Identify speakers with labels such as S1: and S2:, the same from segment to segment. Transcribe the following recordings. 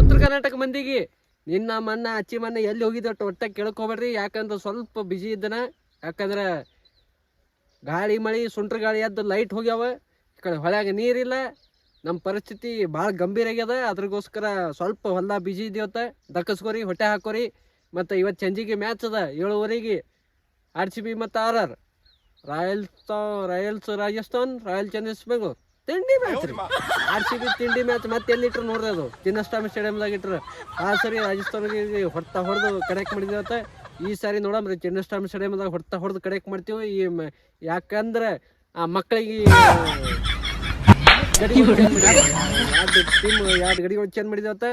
S1: ಉತ್ತರ ಕರ್ನಾಟಕ ಮಂದಿಗೆ. ನಿನ್ನ ಮನ್ನ ಅಚ್ಚಿ ಮನ್ನ ಎಲ್ಲಿ ಹೋಗಿದ್ದ ಒಟ್ಟು ಕೇಳ್ಕೊಬೇಡ್ರಿ. ಯಾಕಂದ್ರೆ ಸ್ವಲ್ಪ ಬಿಜಿ ಇದ್ದನ. ಯಾಕಂದ್ರೆ ಗಾಳಿ ಮಳೆ, ಸುಂಟ್ರ ಗಾಳಿ ಎದ್ದು ಲೈಟ್ ಹೋಗ್ಯಾವ. ಈ ಕಡೆ ಹೊಳ್ಯಾಗ ನೀರಿಲ್ಲ ನಮ್ಮ ಪರಿಸ್ಥಿತಿ ಭಾಳ ಗಂಭೀರ ಆಗ್ಯದ. ಅದ್ರಗೋಸ್ಕರ ಸ್ವಲ್ಪ ಹೊಲ ಬಿಜಿ ಇದೆಯವತ್ತ ದಕ್ಕಸ್ಕೋರಿ ಹೊಟ್ಟೆ ಹಾಕೋರಿ. ಮತ್ತು ಇವತ್ತು ಚಂಜಿಗೆ ಮ್ಯಾಚ್ ಅದ. ಏಳುವರೆಗೆ ಆರ್ ಸಿ ಬಿ ಮತ್ತು R R. Royals royals Rajasthan, royal challengers Bengaluru. ತಿಂಡಿ ಮ್ಯಾಚ್ ರೀ ಆರ್ ಸಿ ಬಿ ತಿಂಡಿ ಮ್ಯಾಚ್ ಮತ್ತೆ ಎಲ್ಲಿ ಇಟ್ರು ನೋಡ್ರಿ ಅದು ಚಿನ್ನಸ್ವಾಮಿ ಸ್ಟೇಡಿಯಮ್ದಾಗ ಇಟ್ರು ಆ ಸರಿ ರಾಜಸ್ಥಾನಿಗೆ ಹೊಡ್ತಾ ಹೊಡೆದು ಕನೆಕ್ಟ್ ಮಾಡಿದ್ವತ್ತ ಈ ಸಾರಿ ನೋಡಮ್ರಿ ಚಿನ್ನಸ್ವಾಮಿ ಸ್ಟೇಡಿಯಮ್ದಾಗ ಹೊಡ್ತಾ ಹೊಡೆದು ಕನೆಕ್ಟ್ ಮಾಡ್ತೀವಿ ಈ ಯಾಕಂದ್ರೆ ಆ ಮಕ್ಕಳಿಗೆ ಟೀಮ್ ಎರಡು ಗಡಿಗಳು ಚೇಂಜ್ ಮಾಡಿದವತ್ತ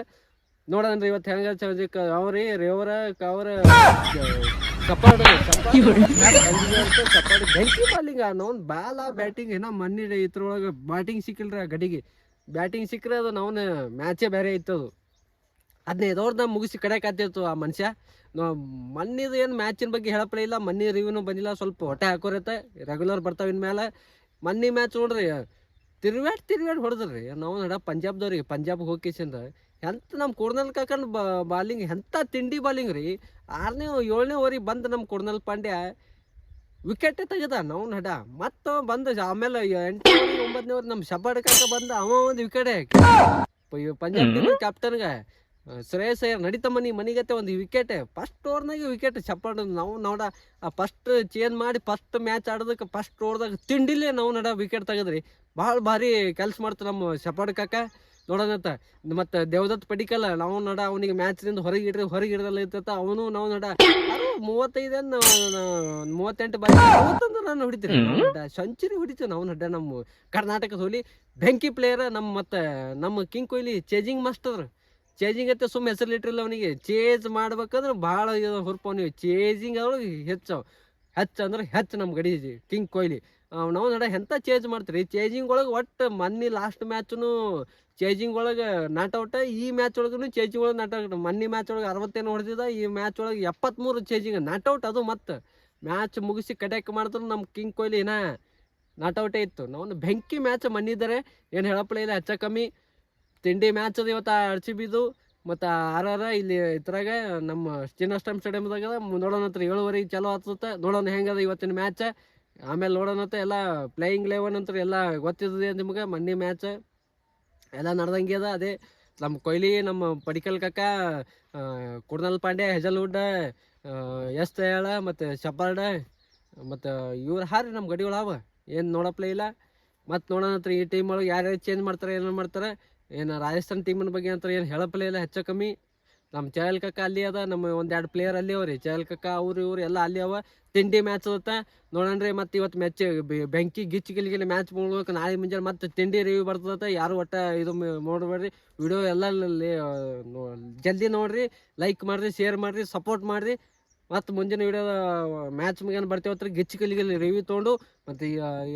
S1: ನೋಡೋಣ ಇವತ್ತು ಹೆಂಗ ಚಂದಿಕ್ ಅವ್ರಿ ರೇವರ ಕವರ ಕಪಾಡ ಕಪಾಡ ಬೆಂಕಿ ಬಾಲಿಂಗ್ ನೋನ್ ಬಾಲ ಬ್ಯಾಟಿಂಗ್ ಏನೋ ಮನ್ನಿ ಇದ್ರೊಳಗೆ. ಬ್ಯಾಟಿಂಗ್ ಸಿಕ್ಕಿಲ್ರಿ ಆ ಗಡಿಗೆ. ಬ್ಯಾಟಿಂಗ್ ಸಿಕ್ಕರೆ ಅದು ನಾವ್ ಮ್ಯಾಚೇ ಬೇರೆ ಇತ್ತು ಅದು. ಹದಿನೈದು ಓವರ್ದ ಮುಗಿಸಿ ಕಡೆ ಕಾತಿತ್ತು ಆ ಮನುಷ್ಯ. ಮನ್ನಿದು ಏನು ಮ್ಯಾಚಿನ ಬಗ್ಗೆ ಹೇಳಪ್ಲೇ ಇಲ್ಲ. ಮನ್ನಿ ರಿವ್ಯೂನು ಬಂದಿಲ್ಲ. ಸ್ವಲ್ಪ ಹೊಟ್ಟೆ ಹಾಕೋರತ್ತೆ. ರೆಗ್ಯುಲರ್ ಬರ್ತಾವ ಇನ್ಮೇಲೆ ಮನ್ನಿ ಮ್ಯಾಚ್ ನೋಡ್ರಿ ತಿರ್ವ್ಯಾಡ್ ತಿರ್ವ್ಯಾಡ್ ಹೊಡೆದ್ರಿ. ನಾವು ನಡ ಪಂಜಾಬ್ದವ್ರಿಗೆ. ಪಂಜಾಬ್ ಹೋಗಿಸಿಂದ ಎಂತ ನಮ್ಮ ಕೊರ್ನಲ್ ಕಾಕಂಡ್ ಬಾಲಿಂಗ್ ಎಂಥ ತಿಂಡಿ ಬಾಲಿಂಗ್ ರೀ? ಆರನೇ ಏಳನೇ ಓವರಿಗೆ ಬಂದು ನಮ್ಮ ಕೊರ್ನಲ್ ಪಾಂಡ್ಯ ವಿಕೆಟ್ ತೆಗೆದ ನಾವು ನಡ. ಮತ್ತು ಬಂದ ಆಮೇಲೆ ಎಂಟನೇ ಒಂಬತ್ತನೇ ಓವರ್ ನಮ್ಮ ಶಬ್ಬಾಡ್ ಕಾಕ ಬಂದ ಅವ ಒಂದು ವಿಕೆಟ್ ಪಂಜಾಬ್ ಟೀಮ್ ಕ್ಯಾಪ್ಟನ್ಗೆ ಶ್ರೇಯಸ್ ಅಯ್ಯರ್ ನಡೀತಮ್ಮ ಮನಿ ಮನಿಗತ್ತೆ ಒಂದು ವಿಕೆಟ್ ಫಸ್ಟ್ ಓವರ್ನಾಗೆ ವಿಕೆಟ್ ಚಪ್ಪಾಡ್ ನಾವು ನೋಡ. ಆ ಫಸ್ಟ್ ಚೇಂಜ್ ಮಾಡಿ ಫಸ್ಟ್ ಮ್ಯಾಚ್ ಆಡೋದಕ್ಕೆ ಫಸ್ಟ್ ಓವರ್ದಾಗ ತಿಂಡಿಲೇ ನಾವು ನಡ ವಿಕೆಟ್ ತೆಗೆದ್ರಿ. ಭಾಳ ಭಾರಿ ಕೆಲಸ ಮಾಡ್ತು ನಮ್ಮ ಶಪಾಡ್ ಕಾಕ. ನೋಡೋಣಂತ ಮತ್ತು ದೇವದತ್ ಪಡಿಕಲ್ಲ ನಾವು ನಡ ಅವನಿಗೆ ಮ್ಯಾಚ್ನಿಂದ ಹೊರಗೆ ಇಡ್ರಿ ಹೊರಗೆ ಇಡಲ್ಲ ಇರ್ತೈತ ಅವನು ನಾವು ನಡ. ಮೂವತ್ತೈದು ಮೂವತ್ತೆಂಟು ಮೂವತ್ತೊಂದು ಹೊಡಿತೀರಿ. ಸೆಂಚುರಿ ಹೊಡಿತೀವಿ ನಾವು ನಡ್ಡ ನಮ್ಮ ಕರ್ನಾಟಕದ ಹೋಲಿ. ಬೆಂಕಿ ಪ್ಲೇಯರ್ ನಮ್ಮ ಮತ್ತು ನಮ್ಮ king Kohli chasing master chasing ಅಂತ ಸುಮ್ ಹೆಸರು ಇಟ್ಟಿರ್ಲಿಲ್ಲ ಅವನಿಗೆ. ಚೇಜ್ ಮಾಡ್ಬೇಕಂದ್ರೆ ಭಾಳ ಹುರ್ಪ ಅವನಿಗೆ. ಚೇಜಿಂಗ್ ಅವ್ರು ಹೆಚ್ಚು. ಹೆಚ್ಚು ಅಂದ್ರೆ ಹೆಚ್ಚು ನಮ್ಮ ಗಡಿ ಕಿಂಗ್ ಕೊಹ್ಲಿ. ನಾವು ನಡ ಎಂಥ ಚೇಂಜ್ ಮಾಡ್ತೀರಿ? ಚೇಂಜಿಂಗ್ ಒಳಗೆ ಒಟ್ಟು ಮೊನ್ನೆ ಲಾಸ್ಟ್ ಮ್ಯಾಚ್ನು ಚೇಜಿಂಗ್ ಒಳಗೆ ನಾಟ್ ಔಟ್ ಈ ಮ್ಯಾಚ್ ಒಳಗೂ ಚೇಜಿಂಗ್ ಒಳಗೆ ನಾಟ್ ಔಟ್ ಮೊನ್ನೆ ಮ್ಯಾಚ್ ಒಳಗೆ ಅರವತ್ತೇನು ಹೊಡೆದಿದ್ದ ಈ ಮ್ಯಾಚ್ ಒಳಗೆ ಎಪ್ಪತ್ತ್ಮೂರು ಚೇಜಿಂಗ್ ನಾಟ್ ಔಟ್ ಅದು ಮತ್ತೆ. ಮ್ಯಾಚ್ ಮುಗಿಸಿ ಕಟ್ಯಾಕ್ ಮಾಡಿದ್ರು ನಮ್ಮ ಕಿಂಗ್ ಕೊಹ್ಲಿ ಏನ ನಾಟ್ ಔಟೇ ಇತ್ತು. ನಾವು ಬೆಂಕಿ ಮ್ಯಾಚ್ ಮನ್ನಿದ್ದಾರೆ ಏನು ಹೇಳಪ್ಪಲೇ ಇಲ್ಲ, ಹೆಚ್ಚ ಕಮ್ಮಿ. ತಿಂಡಿ ಮ್ಯಾಚ್ ಅದು ಇವತ್ತು ಆರ್ ಸಿ ಬಿದು. ಮತ್ತು ಆರ್ ಆರ ಇಲ್ಲಿ ಇದ್ರಾಗ ನಮ್ಮ ಚಿನ್ನಸ್ಟಮ್ ಸ್ಟೇಡಿಯಮ್ದಾಗ ನೋಡೋಣ ಹತ್ರ ಏಳುವರೆಗೆ ಚಲೋ ಆಗ್ತದೆ ನೋಡೋಣ ಹೆಂಗದ ಇವತ್ತಿನ ಮ್ಯಾಚ್ ಆಮೇಲೆ ನೋಡೋಣ ಅಂತ ಎಲ್ಲ ಪ್ಲೇಯಿಂಗ್ ಲೆವೆನ್ ಅಂತ ಎಲ್ಲ ಗೊತ್ತಿದ್ದೆ ನಿಮ್ಗೆ ಮೊನ್ನೆ ಮ್ಯಾಚ್ ಎಲ್ಲ ನಡೆದಂಗೆ ಅದ. ಅದೇ ನಮ್ಮ ಕೊಹ್ಲಿ, ನಮ್ಮ ಪಡಿಕಲ್ ಕಕ್ಕ ಕುಡ್ನಲ್ ಪಾಂಡೆ ಹೆಜಲ್ವುಡ್ ಎಸ್ ತಯಾಳ ಮತ್ತು ಶಪರ್ಡ ಮತ್ತು ಇವ್ರು ಹಾರಿ ನಮ್ಮ ಗಡಿಗಳು ಅವ. ಏನು ನೋಡಪ್ಲೇ ಇಲ್ಲ. ಮತ್ತು ನೋಡೋಣ ಹತ್ರ ಈ ಟೀಮ್ ಒಳಗೆ ಯಾರ್ಯಾರು ಚೇಂಜ್ ಮಾಡ್ತಾರೆ, ಏನೇನು ಮಾಡ್ತಾರೆ, ಏನು ರಾಜಸ್ಥಾನ್ ಟೀಮಿನ ಬಗ್ಗೆ ಅಂತ ಏನು ಹೇಳಪ್ಲೇ ಇಲ್ಲ, ಹೆಚ್ಚು ಕಮ್ಮಿ. ನಮ್ಮ ಚಹಲ್ ಕಕ್ಕ ಅಲ್ಲಿ ಅದ ನಮ್ಮ ಒಂದೆರಡು ಪ್ಲೇಯರ್ ಅಲ್ಲಿ ಅವ್ರಿ. ಚಹಲ್ ಕಕ್ಕ ಅವ್ರು ಇವ್ರು ಎಲ್ಲ ಅಲ್ಲಿ ಅವ. ತಿಂಡಿ ಮ್ಯಾಚ್ ಅದ ನೋಡಣ್ರಿ ಮತ್ತೆ ಇವತ್ತು ಮ್ಯಾಚ್ ಬೆಂಕಿ, ಗಿಚ್ಚಿ ಗಿಲಿಗಿಲಿ ಮ್ಯಾಚ್ ಮುಗ್ಬೇಕು ನಾಳೆ ಮುಂಜಾನೆ ಮತ್ತೆ ತಿಂಡಿ ರಿವ್ಯೂ ಬರ್ತದ ಯಾರು ಒಟ್ಟ ಇದು ನೋಡಬೇಡ್ರಿ. ವಿಡಿಯೋ ಎಲ್ಲ ಜಲ್ದಿ ನೋಡ್ರಿ. ಲೈಕ್ ಮಾಡ್ರಿ ಶೇರ್ ಮಾಡ್ರಿ ಸಪೋರ್ಟ್ ಮಾಡ್ರಿ. ಮತ್ತು ಮುಂಜಾನೆ ವಿಡಿಯೋ ಮ್ಯಾಚ್ ಮುಗಿಯನ್ ಬರ್ತೀವತ್ರ ಗಿಚ್ಚಿ ಗಿಲಿ ರಿವ್ಯೂ ತೊಗೊಂಡು. ಮತ್ತು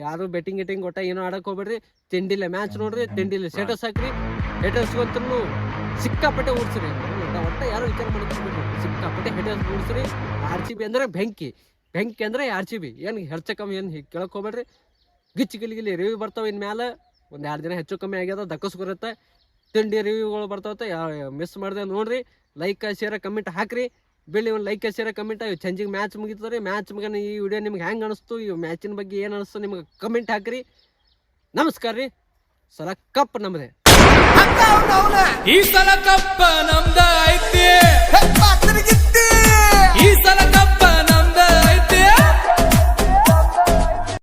S1: ಯಾರು ಬೆಟ್ಟಿಂಗ್ ಗಿಟಿಂಗ್ ಒಟ್ಟ ಏನೋ ಆಡಕ್ಕೆ ಹೋಗ್ಬೇಡ್ರಿ. ತಿಂಡಿಲ್ಲ ಮ್ಯಾಚ್ ನೋಡ್ರಿ ತಿಂಡಿಲ್ಲ ಸ್ಟೇಟಸ್ ಹಾಕ್ರಿ. ಸ್ಟೇಟಸ್ ಗೊತ್ತೂ ಸಿಕ್ಕಾಪಟ್ಟೆ ಓಡಿಸ್ರಿ ಒಟ್ಟ ಯಾರು ವಿಚಾರ ಮಾಡ್ಕೊಂಡ್ಬಿಡ್ರಿ ಸಿಕ್ಕಾಪಟ್ಟೆ ಹೆಡರ್ಸ್ ಮೂಡಿಸ್ರಿ ಆರ್ ಸಿ ಬಿ ಅಂದರೆ ಬೆಂಕಿ. ಬೆಂಕಿ ಅಂದರೆ ಆರ್ ಸಿ ಬಿ ಏನು ಹೆಚ್ಚು ಕಮ್ಮಿ ಏನು ಕೇಳಕ್ಕೆ ಹೋಗ್ಬೇಡ್ರಿ. ಗಿಚ್ಚಿ ಗಿಲಿ ರಿವ್ಯೂ ಬರ್ತಾವೆ ಇನ್ಮೇಲೆ ಒಂದು ಎರಡು ದಿನ ಹೆಚ್ಚು ಕಮ್ಮಿ ಆಗ್ಯದ ಬರುತ್ತೆ ತಿಂಡಿ ರಿವ್ಯೂಗಳು ಬರ್ತಾವತ್ತೆ ಮಿಸ್ ಮಾಡಿದೆ ನೋಡ್ರಿ. ಲೈಕ್ ಶೇರ್ ಕಮೆಂಟ್ ಹಾಕ್ರಿ. ಬೆಳ್ಳಿ ಒಂದು ಲೈಕ್ ಶೇರ್ ಕಮೆಂಟ್ ಚಂಜಿಗೆ ಮ್ಯಾಚ್ ಮುಗಿತದೆ ಮ್ಯಾಚ್ ಮುಗಿನ ಈ ವಿಡಿಯೋ ನಿಮ್ಗೆ ಹೆಂಗೆ ಅನಿಸ್ತು? ಈ ಮ್ಯಾಚಿನ ಬಗ್ಗೆ ಏನು ಅನಿಸ್ತು ನಿಮ್ಗೆ ಕಮೆಂಟ್ ಹಾಕ್ರಿ. ನಮಸ್ಕಾರ ರೀ. ಸಲ ಕಪ್ ನಮ್ಮದೇ
S2: ಈ ಸಲ ಕಪ್ಪ ನಮ್ದ.